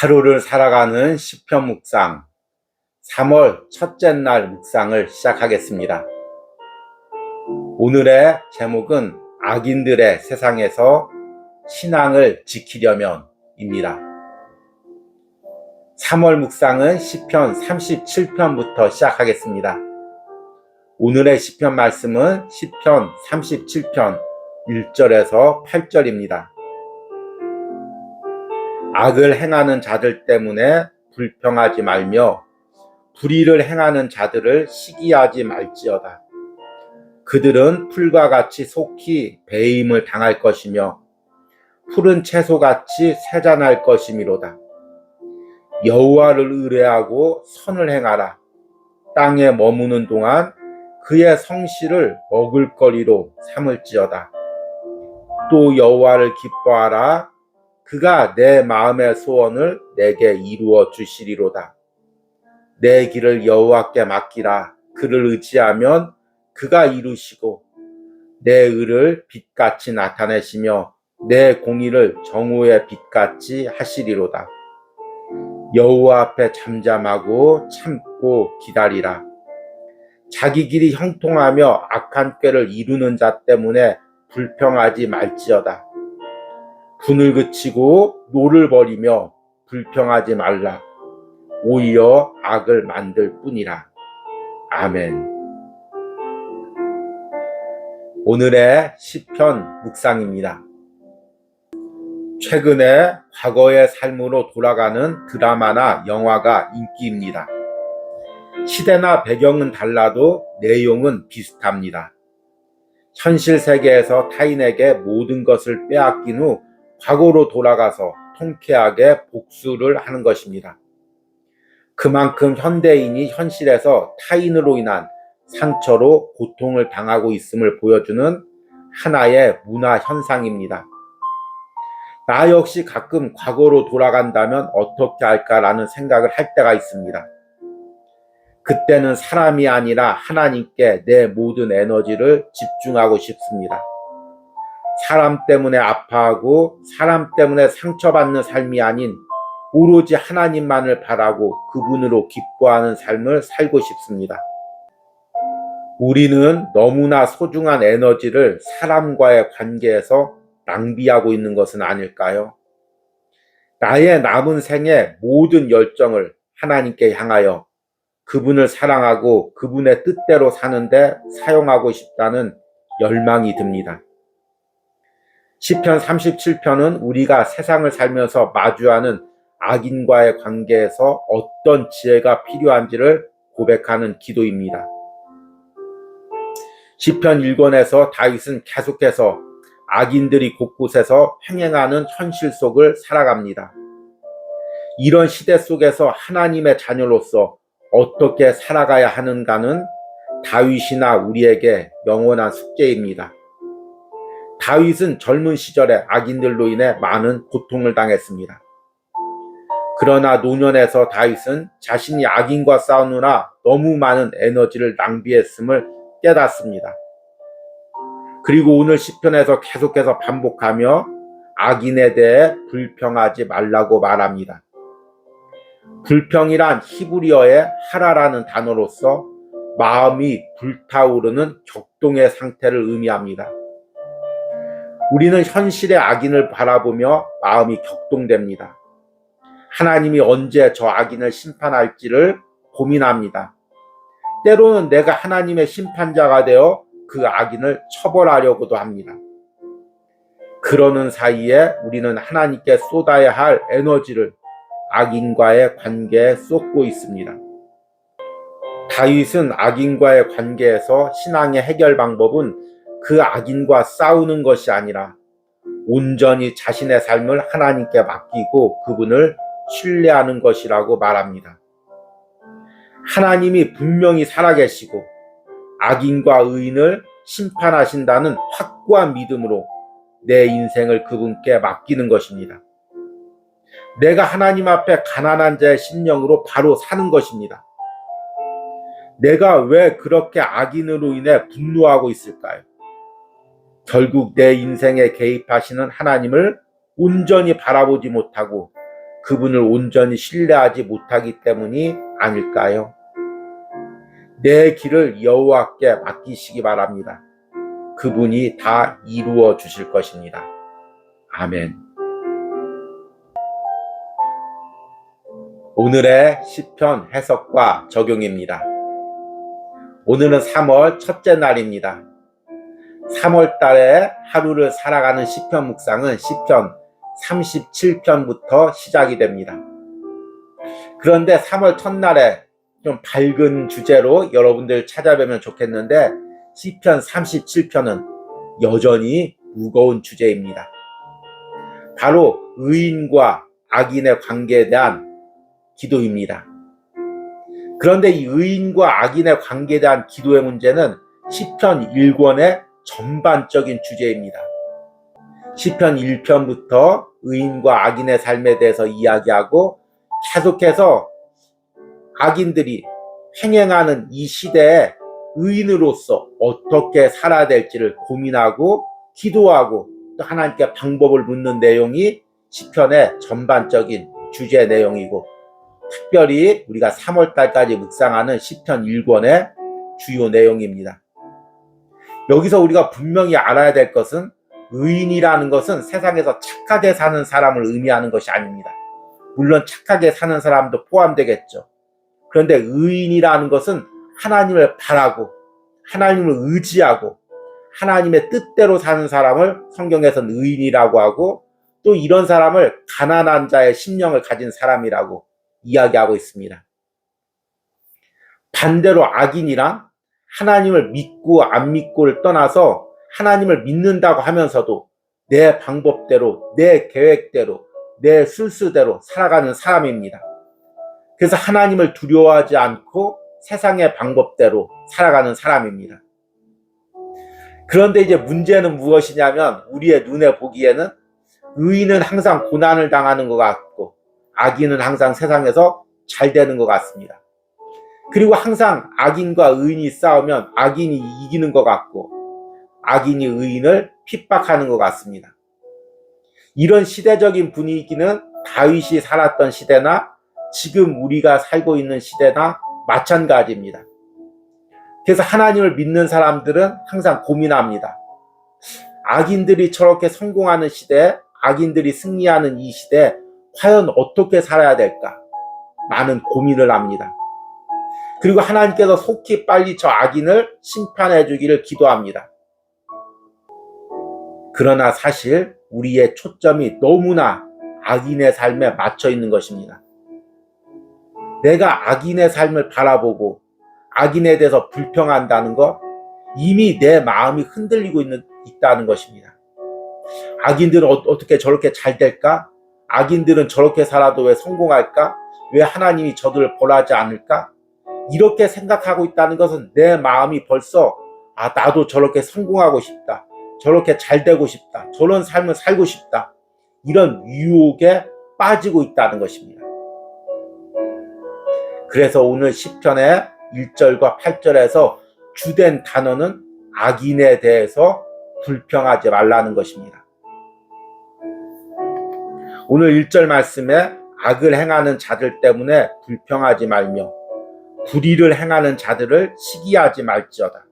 하루를 살아가는 시편 묵상 3월 첫째 날 묵상을 시작하겠습니다. 오늘의 제목은 악인들의 세상에서 신앙을 지키려면입니다. 3월 묵상은 시편 37편부터 시작하겠습니다. 오늘의 시편 말씀은 시편 37편 1절에서 8절입니다. 악을 행하는 자들 때문에 불평하지 말며 불의를 행하는 자들을 시기하지 말지어다. 그들은 풀과 같이 속히 배임을 당할 것이며 푸른 채소같이 세잔할 것이미로다. 여호와를 의뢰하고 선을 행하라. 땅에 머무는 동안 그의 성실을 먹을 거리로 삼을지어다. 또 여호와를 기뻐하라. 그가 내 마음의 소원을 내게 이루어 주시리로다. 내 길을 여호와께 맡기라. 그를 의지하면 그가 이루시고 내 의를 빛같이 나타내시며 내 공의를 정오의 빛같이 하시리로다. 여호와 앞에 잠잠하고 참고 기다리라. 자기 길이 형통하며 악한 꾀를 이루는 자 때문에 불평하지 말지어다. 분을 그치고 노를 버리며 불평하지 말라. 오히려 악을 만들 뿐이라. 아멘. 오늘의 시편 묵상입니다. 최근에 과거의 삶으로 돌아가는 드라마나 영화가 인기입니다. 시대나 배경은 달라도 내용은 비슷합니다. 현실 세계에서 타인에게 모든 것을 빼앗긴 후 과거로 돌아가서 통쾌하게 복수를 하는 것입니다. 그만큼 현대인이 현실에서 타인으로 인한 상처로 고통을 당하고 있음을 보여주는 하나의 문화 현상입니다. 나 역시 가끔 과거로 돌아간다면 어떻게 할까라는 생각을 할 때가 있습니다. 그때는 사람이 아니라 하나님께 내 모든 에너지를 집중하고 싶습니다. 사람 때문에 아파하고 사람 때문에 상처받는 삶이 아닌 오로지 하나님만을 바라고 그분으로 기뻐하는 삶을 살고 싶습니다. 우리는 너무나 소중한 에너지를 사람과의 관계에서 낭비하고 있는 것은 아닐까요? 나의 남은 생의 모든 열정을 하나님께 향하여 그분을 사랑하고 그분의 뜻대로 사는데 사용하고 싶다는 열망이 듭니다. 시편 37편은 우리가 세상을 살면서 마주하는 악인과의 관계에서 어떤 지혜가 필요한지를 고백하는 기도입니다. 시편 1권에서 다윗은 계속해서 악인들이 곳곳에서 횡행하는 현실 속을 살아갑니다. 이런 시대 속에서 하나님의 자녀로서 어떻게 살아가야 하는가는 다윗이나 우리에게 영원한 숙제입니다. 다윗은 젊은 시절에 악인들로 인해 많은 고통을 당했습니다. 그러나 노년에서 다윗은 자신이 악인과 싸우느라 너무 많은 에너지를 낭비했음을 깨닫습니다. 그리고 오늘 시편에서 계속해서 반복하며 악인에 대해 불평하지 말라고 말합니다. 불평이란 히브리어의 하라라는 단어로서 마음이 불타오르는 격동의 상태를 의미합니다. 우리는 현실의 악인을 바라보며 마음이 격동됩니다. 하나님이 언제 저 악인을 심판할지를 고민합니다. 때로는 내가 하나님의 심판자가 되어 그 악인을 처벌하려고도 합니다. 그러는 사이에 우리는 하나님께 쏟아야 할 에너지를 악인과의 관계에 쏟고 있습니다. 다윗은 악인과의 관계에서 신앙의 해결 방법은 그 악인과 싸우는 것이 아니라 온전히 자신의 삶을 하나님께 맡기고 그분을 신뢰하는 것이라고 말합니다. 하나님이 분명히 살아계시고 악인과 의인을 심판하신다는 확고한 믿음으로 내 인생을 그분께 맡기는 것입니다. 내가 하나님 앞에 가난한 자의 심령으로 바로 사는 것입니다. 내가 왜 그렇게 악인으로 인해 분노하고 있을까요? 결국 내 인생에 개입하시는 하나님을 온전히 바라보지 못하고 그분을 온전히 신뢰하지 못하기 때문이 아닐까요? 내 길을 여호와께 맡기시기 바랍니다. 그분이 다 이루어 주실 것입니다. 아멘. 오늘의 시편 해석과 적용입니다. 오늘은 3월 첫째 날입니다. 3월 달에 하루를 살아가는 시편 묵상은 시편 37편부터 시작이 됩니다. 그런데 3월 첫날에 좀 밝은 주제로 여러분들 찾아뵈면 좋겠는데 시편 37편은 여전히 무거운 주제입니다. 바로 의인과 악인의 관계에 대한 기도입니다. 그런데 이 의인과 악인의 관계에 대한 기도의 문제는 시편 1권의 전반적인 주제입니다. 시편 1편부터 의인과 악인의 삶에 대해서 이야기하고 계속해서 악인들이 행행하는 이 시대에 의인으로서 어떻게 살아야 될지를 고민하고 기도하고 또 하나님께 방법을 묻는 내용이 시편의 전반적인 주제 내용이고 특별히 우리가 3월 달까지 묵상하는 시편 1권의 주요 내용입니다. 여기서 우리가 분명히 알아야 될 것은 의인이라는 것은 세상에서 착하게 사는 사람을 의미하는 것이 아닙니다. 물론 착하게 사는 사람도 포함되겠죠. 그런데 의인이라는 것은 하나님을 바라고 하나님을 의지하고 하나님의 뜻대로 사는 사람을 성경에서는 의인이라고 하고 또 이런 사람을 가난한 자의 심령을 가진 사람이라고 이야기하고 있습니다. 반대로 악인이란 하나님을 믿고 안 믿고를 떠나서 하나님을 믿는다고 하면서도 내 방법대로, 내 계획대로, 내 술수대로 살아가는 사람입니다. 그래서 하나님을 두려워하지 않고 세상의 방법대로 살아가는 사람입니다. 그런데 이제 문제는 무엇이냐면 우리의 눈에 보기에는 의인은 항상 고난을 당하는 것 같고 악인은 항상 세상에서 잘 되는 것 같습니다. 그리고 항상 악인과 의인이 싸우면 악인이 이기는 것 같고 악인이 의인을 핍박하는 것 같습니다. 이런 시대적인 분위기는 다윗이 살았던 시대나 지금 우리가 살고 있는 시대나 마찬가지입니다. 그래서 하나님을 믿는 사람들은 항상 고민합니다. 악인들이 저렇게 성공하는 시대, 악인들이 승리하는 이 시대, 과연 어떻게 살아야 될까? 많은 고민을 합니다. 그리고 하나님께서 속히 빨리 저 악인을 심판해 주기를 기도합니다. 그러나 사실 우리의 초점이 너무나 악인의 삶에 맞춰 있는 것입니다. 내가 악인의 삶을 바라보고 악인에 대해서 불평한다는 것, 이미 내 마음이 흔들리고 있는, 있다는 것입니다. 악인들은 어, 떻게 저렇게 잘 될까? 악인들은 저렇게 살아도 왜 성공할까? 왜 하나님이 저들을 벌하지 않을까? 이렇게 생각하고 있다는 것은 내 마음이 벌써 아 나도 저렇게 성공하고 싶다. 저렇게 잘 되고 싶다. 저런 삶을 살고 싶다. 이런 유혹에 빠지고 있다는 것입니다. 그래서 오늘 10편의 1절과 8절에서 주된 단어는 악인에 대해서 불평하지 말라는 것입니다. 오늘 1절 말씀에 악을 행하는 자들 때문에 불평하지 말며 불의를 행하는 자들을 시기하지 말지어다.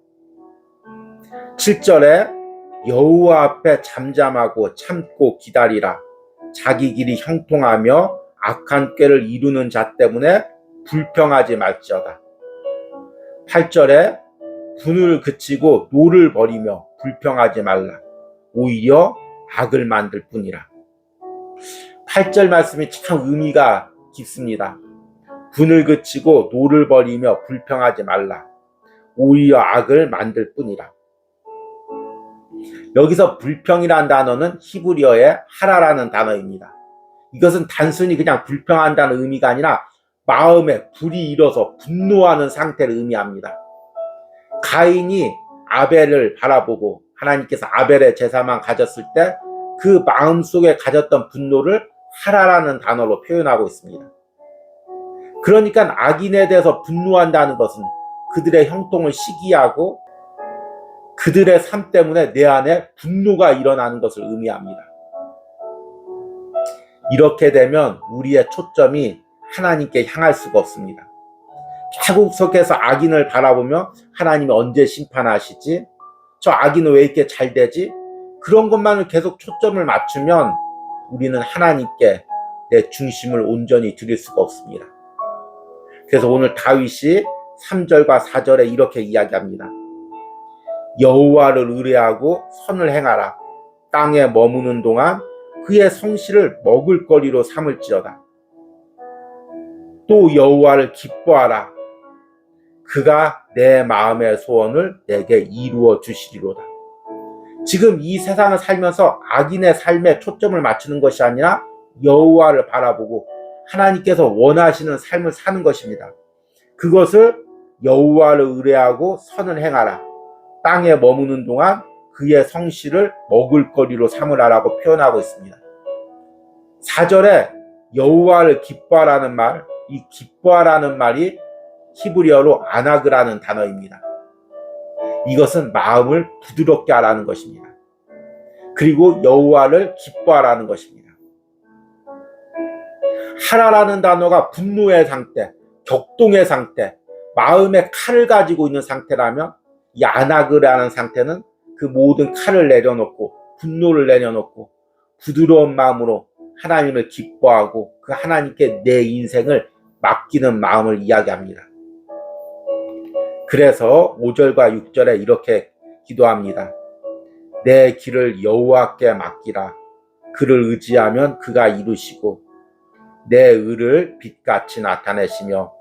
7절에 여호와 앞에 잠잠하고 참고 기다리라. 자기 길이 형통하며 악한 꾀를 이루는 자 때문에 불평하지 말지어다. 8절에 분을 그치고 노를 버리며 불평하지 말라. 오히려 악을 만들 뿐이라. 8절 말씀이 참 의미가 깊습니다. 분을 그치고 노를 버리며 불평하지 말라. 오히려 악을 만들 뿐이라. 여기서 불평이란 단어는 히브리어의 하라라는 단어입니다. 이것은 단순히 그냥 불평한다는 의미가 아니라 마음에 불이 일어서 분노하는 상태를 의미합니다. 가인이 아벨을 바라보고 하나님께서 아벨의 제사만 가졌을 때 그 마음 속에 가졌던 분노를 하라라는 단어로 표현하고 있습니다. 그러니까 악인에 대해서 분노한다는 것은 그들의 형통을 시기하고 그들의 삶 때문에 내 안에 분노가 일어나는 것을 의미합니다. 이렇게 되면 우리의 초점이 하나님께 향할 수가 없습니다. 계속해서 악인을 바라보며 하나님이 언제 심판하시지? 저 악인은 왜 이렇게 잘 되지? 그런 것만을 계속 초점을 맞추면 우리는 하나님께 내 중심을 온전히 드릴 수가 없습니다. 그래서 오늘 다윗이 3절과 4절에 이렇게 이야기합니다. 여호와를 의뢰하고 선을 행하라. 땅에 머무는 동안 그의 성실을 먹을 거리로 삼을지어다. 또 여호와를 기뻐하라. 그가 내 마음의 소원을 내게 이루어 주시리로다. 지금 이 세상을 살면서 악인의 삶에 초점을 맞추는 것이 아니라 여호와를 바라보고 하나님께서 원하시는 삶을 사는 것입니다. 그것을 여호와를 의뢰하고 선을 행하라. 땅에 머무는 동안 그의 성실을 먹을거리로 삼으라라고 표현하고 있습니다. 4절에 여호와를 기뻐하라는 말, 이 기뻐하라는 말이 히브리어로 아나그라는 단어입니다. 이것은 마음을 부드럽게 하라는 것입니다. 그리고 여호와를 기뻐하라는 것입니다. 하라라는 단어가 분노의 상태, 격동의 상태, 마음의 칼을 가지고 있는 상태라면 이 아나그라는 상태는 그 모든 칼을 내려놓고 분노를 내려놓고 부드러운 마음으로 하나님을 기뻐하고 그 하나님께 내 인생을 맡기는 마음을 이야기합니다. 그래서 5절과 6절에 이렇게 기도합니다. 내 길을 여호와께 맡기라. 그를 의지하면 그가 이루시고 내 의를 빛같이 나타내시며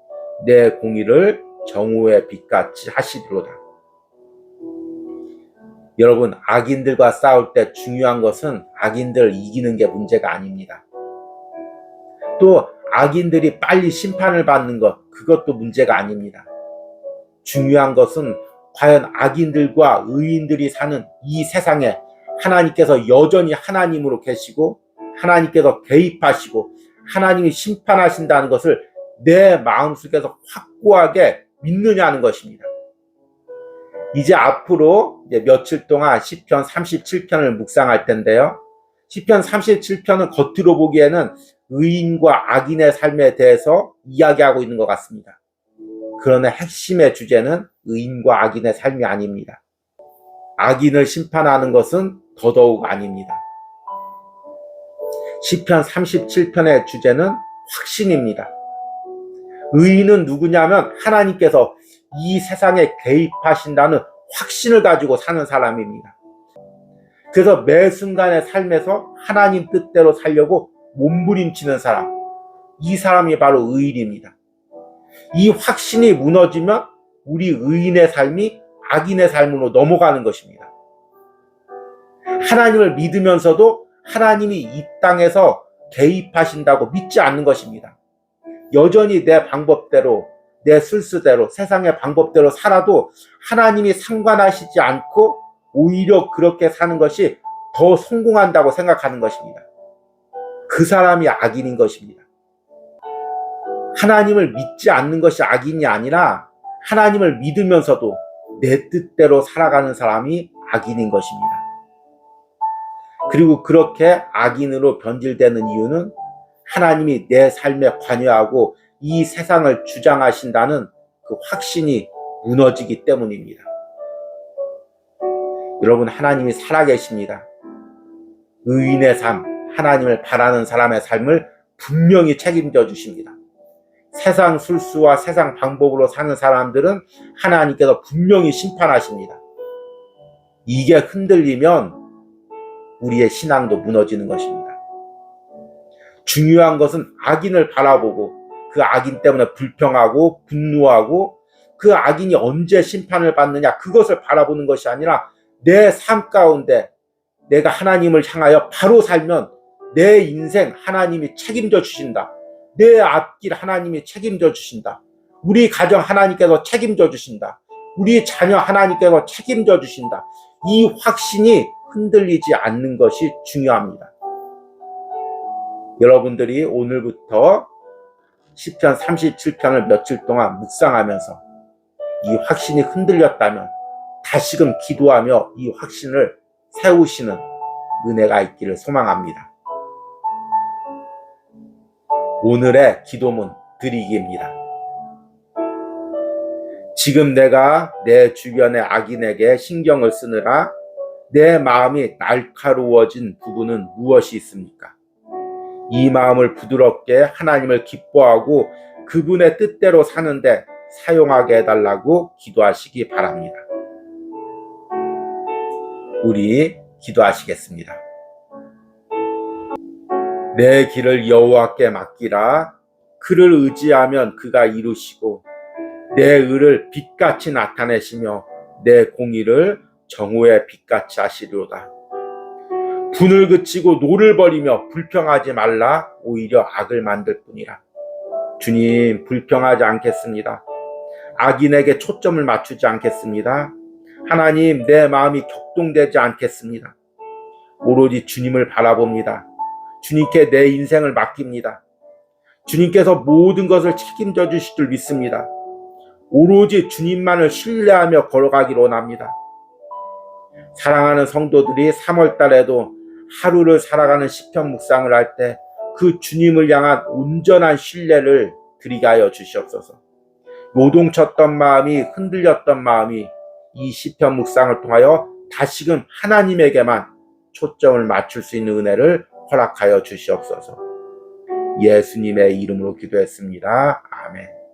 내 공의를 정오의 빛같이 하시리로다. 여러분, 악인들과 싸울 때 중요한 것은 악인들을 이기는 게 문제가 아닙니다. 또 악인들이 빨리 심판을 받는 것, 그것도 문제가 아닙니다. 중요한 것은 과연 악인들과 의인들이 사는 이 세상에 하나님께서 여전히 하나님으로 계시고 하나님께서 개입하시고 하나님이 심판하신다는 것을 내 마음속에서 확고하게 믿느냐는 것입니다. 이제 앞으로 이제 며칠 동안 시편 37편을 묵상할 텐데요. 시편 37편은 겉으로 보기에는 의인과 악인의 삶에 대해서 이야기하고 있는 것 같습니다. 그러나 핵심의 주제는 의인과 악인의 삶이 아닙니다. 악인을 심판하는 것은 더더욱 아닙니다. 시편 37편의 주제는 확신입니다. 의인은 누구냐면 하나님께서 이 세상에 개입하신다는 확신을 가지고 사는 사람입니다. 그래서 매 순간의 삶에서 하나님 뜻대로 살려고 몸부림치는 사람. 이 사람이 바로 의인입니다. 이 확신이 무너지면 우리 의인의 삶이 악인의 삶으로 넘어가는 것입니다. 하나님을 믿으면서도 하나님이 이 땅에서 개입하신다고 믿지 않는 것입니다. 여전히 내 방법대로, 내 술수대로, 세상의 방법대로 살아도 하나님이 상관하시지 않고 오히려 그렇게 사는 것이 더 성공한다고 생각하는 것입니다. 그 사람이 악인인 것입니다. 하나님을 믿지 않는 것이 악인이 아니라 하나님을 믿으면서도 내 뜻대로 살아가는 사람이 악인인 것입니다. 그리고 그렇게 악인으로 변질되는 이유는 하나님이 내 삶에 관여하고 이 세상을 주장하신다는 그 확신이 무너지기 때문입니다. 여러분, 하나님이 살아계십니다. 의인의 삶, 하나님을 바라는 사람의 삶을 분명히 책임져 주십니다. 세상 술수와 세상 방법으로 사는 사람들은 하나님께서 분명히 심판하십니다. 이게 흔들리면 우리의 신앙도 무너지는 것입니다. 중요한 것은 악인을 바라보고 그 악인 때문에 불평하고 분노하고 그 악인이 언제 심판을 받느냐 그것을 바라보는 것이 아니라 내 삶 가운데 내가 하나님을 향하여 바로 살면 내 인생 하나님이 책임져 주신다. 내 앞길 하나님이 책임져 주신다. 우리 가정 하나님께서 책임져 주신다. 우리 자녀 하나님께서 책임져 주신다. 이 확신이 흔들리지 않는 것이 중요합니다. 여러분들이 오늘부터 10편 37편을 며칠 동안 묵상하면서 이 확신이 흔들렸다면 다시금 기도하며 이 확신을 세우시는 은혜가 있기를 소망합니다. 오늘의 기도문 드리기입니다. 지금 내가 내 주변의 악인에게 신경을 쓰느라 내 마음이 날카로워진 부분은 무엇이 있습니까? 이 마음을 부드럽게 하나님을 기뻐하고 그분의 뜻대로 사는데 사용하게 해달라고 기도하시기 바랍니다. 우리 기도하시겠습니다. 내 길을 여호와께 맡기라. 그를 의지하면 그가 이루시고 내 의를 빛같이 나타내시며 내 공의를 정오의 빛같이 하시리로다. 분을 그치고 노를 버리며 불평하지 말라 오히려 악을 만들 뿐이라. 주님 불평하지 않겠습니다. 악인에게 초점을 맞추지 않겠습니다. 하나님 내 마음이 격동되지 않겠습니다. 오로지 주님을 바라봅니다. 주님께 내 인생을 맡깁니다. 주님께서 모든 것을 책임져 주실 줄 믿습니다. 오로지 주님만을 신뢰하며 걸어가기로 원합니다. 사랑하는 성도들이 3월 달에도 하루를 살아가는 시편 묵상을 할 때 그 주님을 향한 온전한 신뢰를 드리게 하여 주시옵소서. 요동쳤던 마음이 흔들렸던 마음이 이 시편 묵상을 통하여 다시금 하나님에게만 초점을 맞출 수 있는 은혜를 허락하여 주시옵소서. 예수님의 이름으로 기도했습니다. 아멘.